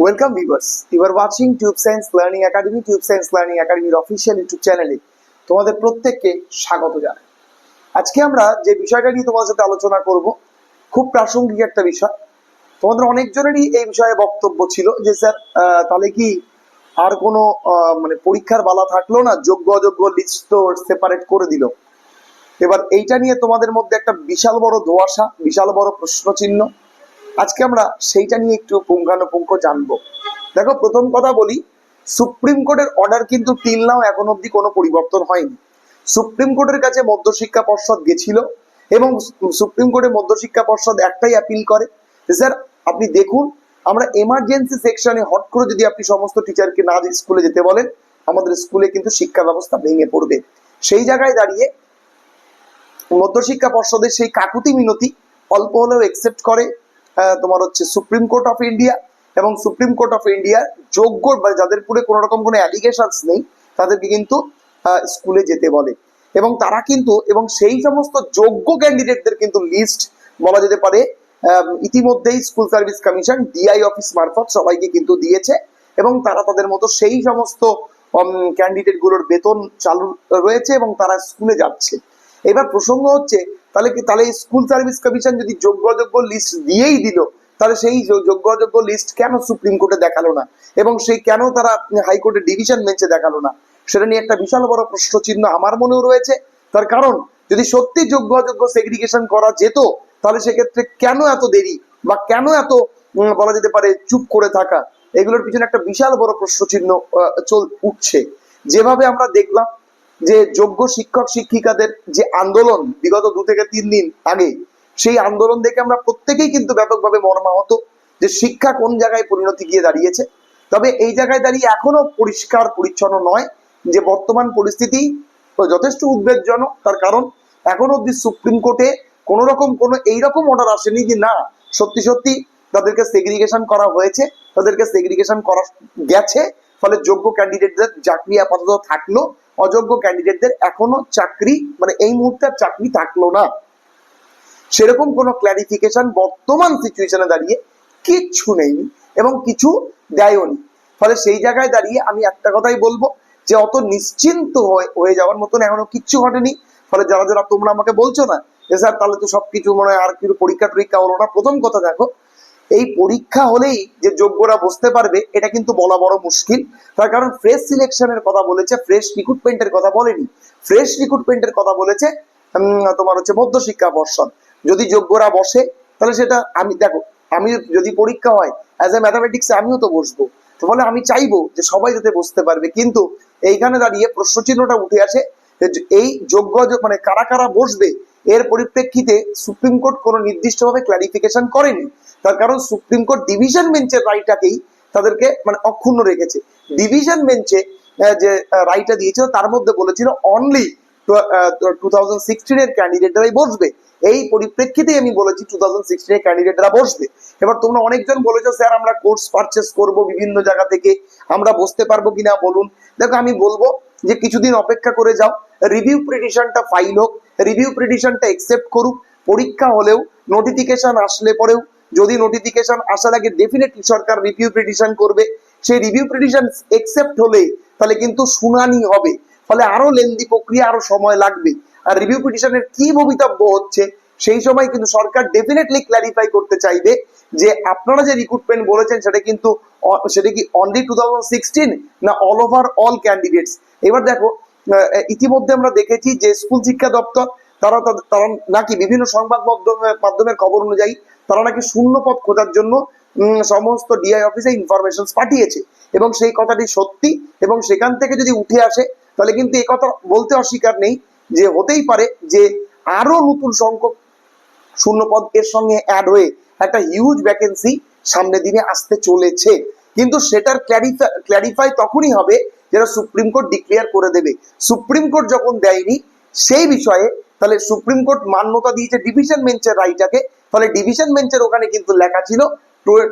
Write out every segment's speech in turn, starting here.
Welcome viewers you are watching Tube Science Learning Academy Tube Science Learning একাডেমির official YouTube চ্যানেলে তোমাদের প্রত্যেককে স্বাগত জানাই। আজকে আমরা যে বিষয়টা নিয়ে তোমাদের সাথে আলোচনা করব, খুব প্রাসঙ্গিক একটা বিষয়। তোমাদের অনেকজনেরই এই বিষয়ে বক্তব্য ছিল যে, স্যার তাহলে কি আর কোনো মানে পরীক্ষার বালা থাকল না? যোগ্য অযোগ্য লিস্ট সেপারেট করে দিল। এবার এইটা নিয়ে তোমাদের মধ্যে একটা বিশাল বড় ধোঁয়াশা বিশাল বড় প্রশ্ন চিহ্ন আজকে আমরা সেইটা নিয়ে একটু পুঙ্খানুপুঙ্খ জানব। দেখো, প্রথম কথা বলি, সুপ্রিম কোর্টের অর্ডার কিন্তু তিল নাও এখন অবধি কোনো পরিবর্তন হয়নি। সুপ্রিম কোর্টের কাছে মধ্যশিক্ষা পর্ষদ গেছিল এবং সুপ্রিম কোর্টের মধ্যশিক্ষা পর্ষদ একটাই অ্যাপিল করে যে, স্যার, আপনি দেখুন, আমরা এমার্জেন্সি সেকশনে হট করে যদি আপনি সমস্ত টিচারকে না স্কুলে যেতে বলেন, আমাদের স্কুলে কিন্তু শিক্ষা ব্যবস্থা ভেঙে পড়বে। সেই জায়গায় দাঁড়িয়ে মধ্যশিক্ষা পর্ষদের সেই কাকুতি মিনতি অল্প হলেও একসেপ্ট করে তোমার হচ্ছে সুপ্রিম কোর্ট অফ ইন্ডিয়া এবং সুপ্রিম কোর্ট অফ ইন্ডিয়ার যোগ্য বা যাদের পুরে কোনো রকম কোনো অ্যালিগেশনস নেই, তাদেরকে কিন্তু স্কুলে যেতে বলে। এবং তারা কিন্তু, এবং সেই সমস্ত যোগ্য ক্যান্ডিডেটদের কিন্তু লিস্ট বলা যেতে পারে ইতিমধ্যেই School Service Commission DI office মারফত সবাইকে কিন্তু দিয়েছে এবং তারা তাদের মতো সেই সমস্ত ক্যান্ডিডেটগুলোর বেতন চালু রয়েছে এবং তারা স্কুলে যাচ্ছে। এবার প্রসঙ্গ হচ্ছে তাহলে কি, তাহলে স্কুল সার্ভিস কমিশন যদি যোগ্য অযোগ্য লিস্ট দিয়েই দিল, তাহলে সেই যোগ্য অযোগ্য লিস্ট কেন সুপ্রিম কোর্টে দেখাল না? এবং সেই কেন তারা হাইকোর্টের ডিভিশন বেঞ্চে দেখাল না? সেটা নিয়ে একটা বিশাল বড় প্রশ্ন চিহ্ন আমার মনেও রয়েছে। তার কারণ, যদি সত্যি যোগ্য অযোগ্য সেগ্রিগেশন করা যেত, তাহলে সেক্ষেত্রে কেন এত দেরি বা কেন এত বলা যেতে পারে, চুপ করে থাকা? এগুলোর পিছনে একটা বিশাল বড় প্রশ্ন চিহ্ন চল, উঠছে। যেভাবে আমরা দেখলাম যে যোগ্য শিক্ষক শিক্ষিকাদের যে আন্দোলন বিগত দু থেকে তিন দিন আগে, সেই আন্দোলন দেখে আমরা প্রত্যেকেই কিন্তু ব্যাপকভাবে মর্মাহত যে শিক্ষা কোন জায়গায় পরিণতি গিয়ে দাঁড়িয়েছে। তবে এই জায়গায় দাঁড়িয়ে এখনও পরিষ্কার, পরিচ্ছন্ন নয় যে বর্তমান পরিস্থিতি যথেষ্ট উদ্বেগজনক। তার কারণ, এখন অব্দি সুপ্রিম কোর্টে কোনো রকম কোনো এইরকম অর্ডার আসেনি যে না, সত্যি সত্যি তাদেরকে সেগ্রিগেশন করা হয়েছে, তাদেরকে সেগ্রিগেশন করা গেছে, ফলে যোগ্য ক্যান্ডিডেটদের চাকরি আপাতত থাকল। অযোগ্য ক্যান্ডিডেটদের এখনও চাকরি মানে এই মুহূর্তে আর চাকরি থাকল না। সেরকম কোনো ক্ল্যারিফিকেশন বর্তমান সিচুয়েশনে দাঁড়িয়ে কিচ্ছু নেই এবং কিছু দেয়নি ফলে সেই জায়গায় দাঁড়িয়ে আমি একটা কথাই বলব যে, অত নিশ্চিন্ত হয়ে যাওয়ার মতন এখনও কিচ্ছু ঘটেনি। ফলে যারা যারা তোমরা আমাকে বলছো না যে, স্যার, তাহলে তো সবকিছু মনে হয় আর কিছু পরীক্ষা টরীক্ষা হলো না। প্রথম কথা দেখো এই পরীক্ষা হলেই যে যোগ্যরা বসতে পারবে, এটা কিন্তু বলা বড় মুশকিল। তার কারণ ফ্রেশ সিলেকশনের কথা বলেছে ফ্রেশ রিক্রুটমেন্টের কথা বলেনি। ফ্রেশ রিক্রুটমেন্টের কথা বলেছে তোমার হচ্ছে মধ্যশিক্ষা পর্ষদ। যদি যোগ্যরা বসে, তাহলে সেটা আমি, দেখো, আমি যদি পরীক্ষা হয় অ্যাজ এ ম্যাথামেটিক্সে আমিও তো বসবো। তো ফলে আমি চাইব যে সবাই যাতে বসতে পারবে। কিন্তু এইখানে দাঁড়িয়ে প্রশ্নচিহ্নটা উঠে আসে এই যোগ্য যোগ- মানে কারা কারা বসবে এর পরিপ্রেক্ষিতে সুপ্রিম কোর্ট কোনো নির্দিষ্টভাবে ক্লারিফিকেশন করেনি। তার কারণ সুপ্রিম কোর্ট ডিভিশন বেঞ্চের রায়টাকেই তাদেরকে মানে অক্ষুণ্ণ রেখেছে। ডিভিশন বেঞ্চে যে রায়টা দিয়েছিল, তার মধ্যে বলেছিল অনলি টু থাউজেন্ড সিক্সটিনের বসবে। এই আমি বলেছি টু থাউজেন্ড সিক্সটিনের ক্যান্ডিডেটরা বসবে। এবার তোমরা অনেকজন বলেছ, স্যার, আমরা কোর্স পারচেস করব বিভিন্ন জায়গা থেকে, আমরা বসতে পারব কিনা, বলুন। দেখো, আমি বলব যে কিছুদিন অপেক্ষা করে যাও রিভিউ পিটিশনটা ফাইল হোক রিভিউ পিটিশনটা একসেপ্ট করুক, পরীক্ষা হলেও নোটিফিকেশন আসলে পরেও, যদি নোটিফিকেশন আসার আগে ডেফিনেটলি সরকার রিভিউ পিটিশন করবে, সেই রিভিউ পিটিশন একসেপ্ট হলে তাহলে কিন্তু শুনানি হবে। ফলে আরও লেন্দি প্রক্রিয়া, আরও সময় লাগবে। আর রিভিউ পিটিশনের কি ভবিতব্য হচ্ছে, সেই সময় কিন্তু সরকার ডেফিনেটলি ক্ল্যারিফাই করতে চাইবে যে আপনারা যে রিক্রুটমেন্ট বলেছেন, সেটা কিন্তু সেটা কি অনলি টু না অল ওভার অল ক্যান্ডিডেটস এবার দেখো ইতিমধ্যে আমরা দেখেছি যে স্কুল শিক্ষা দপ্তর, তারা তারা নাকি বিভিন্ন সংবাদ মাধ্যমে- মাধ্যমের খবর অনুযায়ী তারা নাকি শূন্য পদ খোঁজার জন্য সমস্ত ডিআই অফিসে ইনফরমেশন পাঠিয়েছে। এবং সেই কথাটি সত্যি, এবং সেখান থেকে যদি উঠে আসে, তাহলে কিন্তু এই কথা বলতে অস্বীকার নেই যে হতেই পারে যে আরও নতুন সংখ্যক শূন্য পদ এর সঙ্গে অ্যাড হয়ে একটা হিউজ ভ্যাকেন্সি সামনে দিনে আসতে চলেছে। কিন্তু সেটার ক্ল্যারিফাই ক্ল্যারিফাই তখনই হবে যেটা সুপ্রিম কোর্ট ডিক্লেয়ার করে দেবে। সুপ্রিম কোর্ট যখন দেয়নি, সেই বিষয়ে তাহলে সুপ্রিম কোর্ট মান্যতা দিয়েছে ডিভিশন বেঞ্চের রায়টাকে। ফলে ডিভিশন বেঞ্চের ওখানে কিন্তু লেখা ছিল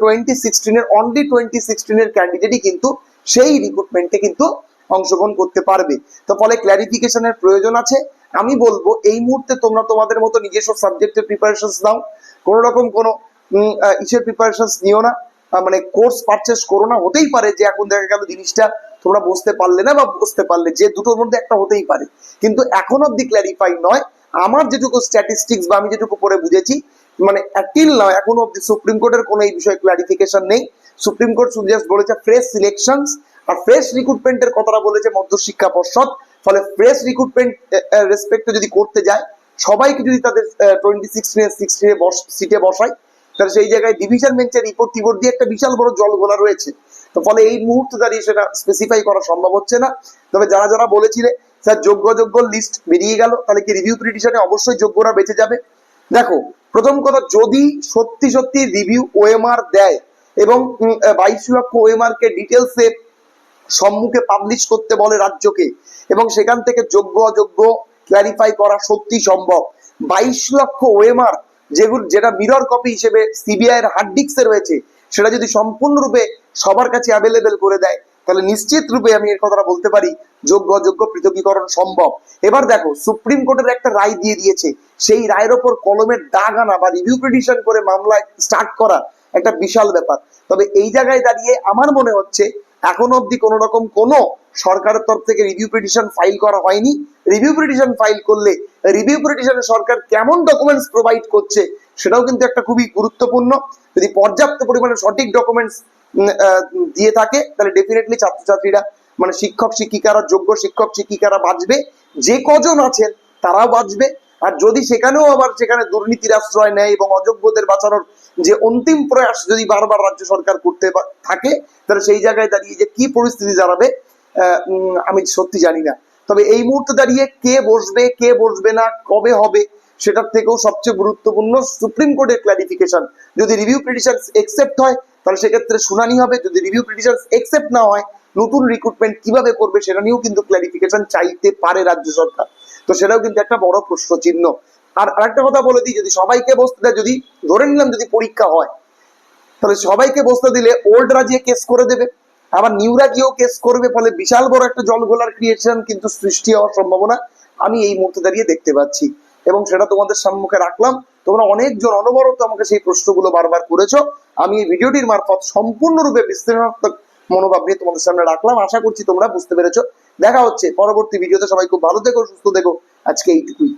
টোয়েন্টি সিক্সটিনের অনলি টোয়েন্টি সিক্সটিনের ক্যান্ডিডেটই কিন্তু সেই রিক্রুটমেন্টে কিন্তু অংশগ্রহণ করতে পারবে। তো ফলে ক্ল্যারিফিকেশনের প্রয়োজন আছে। আমি বলব, এই মুহূর্তে তোমরা তোমাদের মতো নিজস্ব সাবজেক্টের প্রিপারেশন নাও। কোনো রকম কোনো ইসের প্রিপারেশন নিও না মানে কোর্স পারচেস করো না, হতেই পারে যে এখন দেখা গেল জিনিসটা তোমরা বুঝতে পারলে না বা বুঝতে পারলে, যে দুটোর মধ্যে একটা হতেই পারে। কিন্তু এখন অব্দি ক্ল্যারিফাই নয়, আমার যেটুকু স্ট্যাটিস্টিক্স বা আমি যেটুকু পরে বুঝেছি মানে টিল নয় এখনও অব্দি সুপ্রিম কোর্টের কোনো এই বিষয়ে ক্লারিফিকেশন নেই। সুপ্রিম কোর্ট শুধু বলেছে ফ্রেশ সিলেকশনস আর ফ্রেশ রিক্রুটমেন্টের কথাটা বলেছে মধ্যশিক্ষা পর্ষদ। ফলে ফ্রেশ রিক্রুটমেন্ট রেসপেক্টে যদি করতে যায়, সবাইকে যদি তাদের টোয়েন্টি সিক্সটিনে সিক্সটিনে সিটে বসায় তাহলে সেই জায়গায় ডিভিশন বেঞ্চের রিপোর্ট টিপোর্ট দিয়ে একটা বিশাল বড় জল ঘোলা রয়েছে। তো ফলে এই মুহূর্তে দাঁড়িয়ে সেটা স্পেসিফাই করা সম্ভব হচ্ছে না। তবে যারা যারা বলেছিলে, স্যার যোগ্য যোগ্য লিস্ট বেরিয়ে গেল, তাহলে কি রিভিউ পিটিশনে অবশ্যই যোগ্যরা বেঁচে যাবে? দেখো, প্রথম কথা, যদি সত্যি সত্যি রিভিউ ওএমআর দেয় এবং বাইশ লক্ষ ওএমআর কে ডিটেলসে সম্মুখে পাবলিশ করতে বলে রাজ্যকে, এবং সেখান থেকে যোগ্য অযোগ্য ক্লারিফাই করা সত্যি সম্ভব বাইশ লক্ষ ওএমআর যেগুলো যেটা মিরর কপি হিসেবে সিবিআই এর হার্ড ডিস্কে রয়েছে, সেটা যদি সম্পূর্ণরূপে সবার কাছে অ্যাভেলেবেল করে দেয়, তাহলে নিশ্চিত রূপে আমি এর কথাটা বলতে পারি, যোগ্য অযোগ্য পৃথকীকরণ সম্ভব। এবার দেখো, সুপ্রিম কোর্টের একটা রায় দিয়ে দিয়েছে, সেই রায়ের ওপর কলমের দাগ আনা বা রিভিউ পিটিশন করে মামলা স্টার্ট করা একটা বিশাল ব্যাপার। তবে এই জায়গায় দাঁড়িয়ে আমার মনে হচ্ছে, এখন অবধি কোনো রকম কোনো সরকারের তরফ থেকে রিভিউ পিটিশন ফাইল করা হয়নি। রিভিউ পিটিশন ফাইল করলে রিভিউ পিটিশনে সরকার কেমন ডকুমেন্টস প্রোভাইড করছে সেটাও কিন্তু একটা খুবই গুরুত্বপূর্ণ। যদি পর্যাপ্ত পরিমাণে সঠিক ডকুমেন্টস দিয়ে থাকে, তাহলে ডেফিনেটলি ছাত্রছাত্রীরা মানে শিক্ষক, শিক্ষিকারা, যোগ্য শিক্ষক, শিক্ষিকারা বাঁচবে। যে কজন আছেন, তারাও বাঁচবে। আর যদি সেখানেও আবার সেখানে দুর্নীতির আশ্রয় নেয় এবং অযোগ্যদের বাঁচানোর যে অন্তিম প্রয়াস যদি বারবার রাজ্য সরকার করতে থাকে, তাহলে সেই জায়গায় দাঁড়িয়ে যে কি পরিস্থিতি দাঁড়াবে আমি সত্যি জানি না। তবে এই মুহূর্তে দাঁড়িয়ে কে বসবে কে বসবে না, কবে হবে, সেটার থেকেও সবচেয়ে গুরুত্বপূর্ণ সুপ্রিম কোর্টের ক্লারিফিকেশন যদি রিভিউ পিটিশন একসেপ্ট হয়, তাহলে সেক্ষেত্রে শুনানি হবে। যদি রিভিউ পিটিশন একসেপ্ট না হয়, নতুন রিক্রুটমেন্ট কীভাবে করবে, সেটা নিয়েও কিন্তু ক্লারিফিকেশন চাইতে পারে রাজ্য সরকার। তো সেটাও কিন্তু একটা বড় প্রশ্ন চিহ্ন আর আরেকটা কথা বলে দিই, যদি সবাইকে বসতে দেয়, যদি ধরে নিলাম যদি পরীক্ষা হয়, তাহলে সবাইকে বসতে দিলে ওল্ডরা যে কেস করে দেবে। আবার নিউরা গিয়েও কেস করবে, ফলে বিশাল বড় একটা জলঘোলার ক্রিয়েশন কিন্তু সৃষ্টি হওয়ার সম্ভাবনা আমি এই মুহূর্তে দাঁড়িয়ে দেখতে পাচ্ছি। এবং সেটা তোমাদের সম্মুখে রাখলাম, তোমরা অনেকজন অনবরত আমাকে সেই প্রশ্নগুলো বারবার করেছ। আমি এই ভিডিওটির মারফত সম্পূর্ণরূপে বিশ্লেষণাত্মক মনোভাব নিয়ে তোমাদের সামনে রাখলাম, আশা করছি তোমরা বুঝতে পেরেছ। দেখা হচ্ছে পরবর্তী ভিডিওতে, সবাই খুব ভালো থেকো, সুস্থ থেকো, আজকে এইটুকুই।